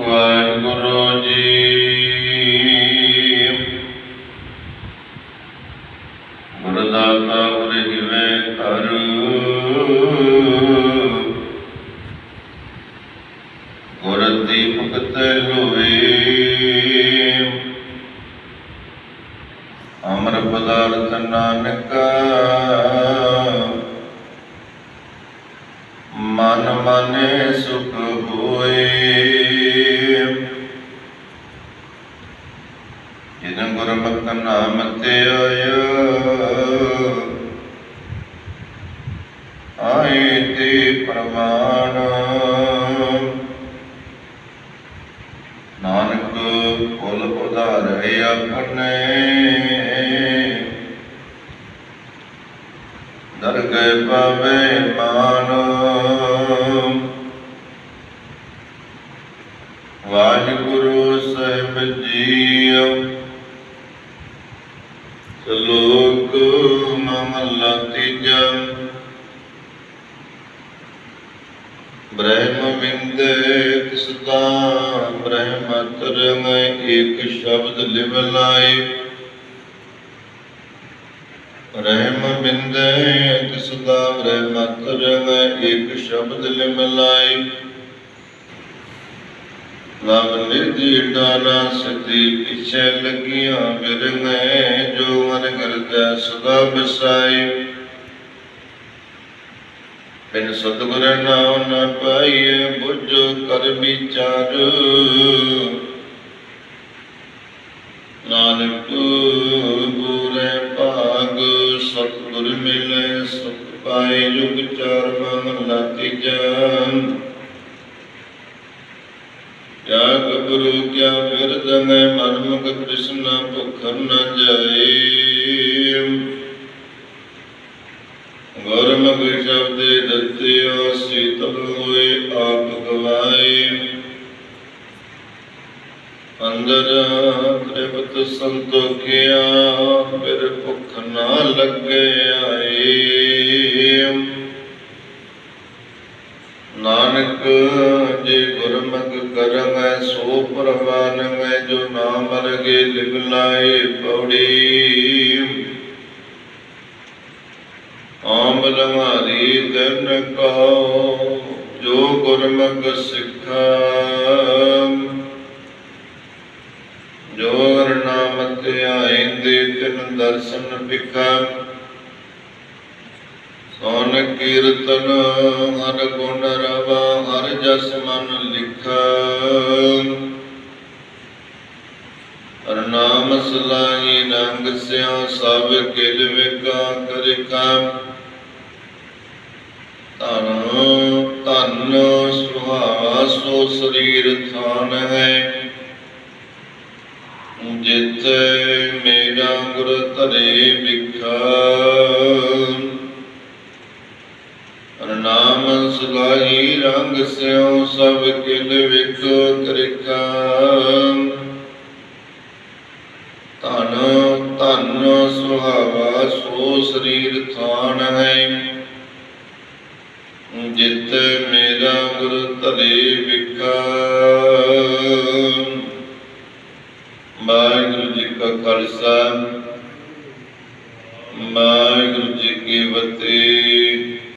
ਵਾਹਿਗੁਰੂ ਜੀ। ਗੁਰਦਾਤਾ ਗੁਰ ਵੇ ਕਰ ਗੁਰ ਦੀਪਕ ਤੇ ਅਮਰ ਪਦਾਰਥ ਨਾਨਕਾ, ਮਨ ਮਾਨੇ ਸੁਖ ਹੋਏ। ਜਿਨ ਗੁਰਮਤਿ ਆਇਆ। ਆਏ ਤੇ ਪ੍ਰਮਾਣ ਨਾਨਕ ਕੁਲ ਉਧਾਰੇ ਆਪਣੇ। ਦਰਗਹਿ ਪਾਵੇ ਮਾਨ। ਵਾਹਿਗੁਰੂ ਸਾਹਿਬ ਜੀ ਸ਼ਲੋਕ ਮਹਲਾ ਤੀਜਾ। ਬ੍ਰਹਮ ਵਿੰਦੇ ਤਿਸਦਾ ਬ੍ਰਹਮ ਤਰੰਗ ਏਕ ਸ਼ਬਦ ਲਿਵ ਲਾਏ। ਰਹਿਮ ਬਿੰਦੇ ਤਿਸਦਾ ਬ੍ਰਹਮ ਤਰੰਗ ਏਕ ਸ਼ਬਦ ਲਿਵ ਲਾਏ। ਲਵ ਨਿਧੀ ਡਾਲਾ ਸਤੀ ਪਿਛੇ ਲਗੀਆਂ ਬਿਰੰਗੇ ਜੋ ਮਨ ਸਦਾ ਬਸਾਈ ਬਿਨ ਸਤਿਗੁਰ ਨਾਮ ਨ ਪਾਈਏ, ਬੁੱਝ ਕਰ ਵਿਚਾਰ ਨਾਨਕ ਬੂਰੇ ਭਾਗ, ਸਤਿਗੁਰ ਮਿਲੇ, ਸੁਖ ਪਾਏ ਜੁਗ ਚਾਰ ਮਹਲਾ ਤੀਜਾ ਕਿਆ ਕਬਰੂ ਕਿਆ ਬਿਰਦ ਮੈਂ ਮਨ ਮੁਖ ਕ੍ਰਿਸ਼ਨ ਭੁਖ ਨ ਜਾਏ। ਗੁਰਮੁਖ ਸ਼ਬਦੇ ਦਤਿਓ ਸੀਤਲ ਹੋਏ ਆਪ ਗਵਾਏ। ਅੰਦਰ ਤ੍ਰਿਪਤ ਸੰਤੋਖਿਆ, ਫਿਰ ਭੁਖ ਨਾ ਲੱਗੇ ਆਏ। ਨਾਨਕ, ਜੇ ਗੁਰਮੁਖ ਕਰਮੈ, ਸੋ ਪ੍ਰਵਾਨਮੈ ਜੋ ਨਾਮ ਰਗੇ ਲਿਵ ਲਾਏ ਪੌੜੀ। ਆਮ ਲਮਾਰੀ ਤਨ ਕਹੋ, ਜੋ ਗੁਰਮੁਖ ਸਿੱਖਾ। ਜੋ ਨਾਮ ਤੇ ਆਇੰਦੇ ਤਿਨ ਦਰਸ਼ਨ ਵਿਖਾ ਸੋਨ ਕੀਰਤਨ ਹਰ ਗੁਣ ਰਵਾ ਹਰ ਜਸ ਮਨ ਲਿਖਾ। ਨਾਮ ਸਲਾਹੀ ਨੰਗ ਸਿਓ ਸਭ ਕਿਲ ਵਿਕਾ ਕਰਿਕਾ। ਧਨ ਧਨ ਸੁਹਾਵਾ ਸੋ ਸਰੀਰ ਥਾਨ ਹੈ। ਜਿਤ ਮੇਰਾ ਗੁਰ ਧਰੇ ਵਿਖਾ। ਨਾਮ ਸਲਾਹੀ ਰੰਗ ਸਿਓ ਸਭ ਕਿਲ ਵਿਕ ਕਰਿਕਾ ਧਨ ਧਨ ਸੁਹਾਵਾ ਸੋ ਸਰੀਰ ਥਾਨ ਹੈ। ਜਿਤ ਮੇਰਾ ਗੁਰ ਧਰੇ ਵਿਕਾ ਵਾਹਿਗੁਰੂ ਜੀ ਕਾ ਖਾਲਸਾ ਵਾਹਿਗੁਰੂ ਜੀ ਕੀ ਫਤਿਹ।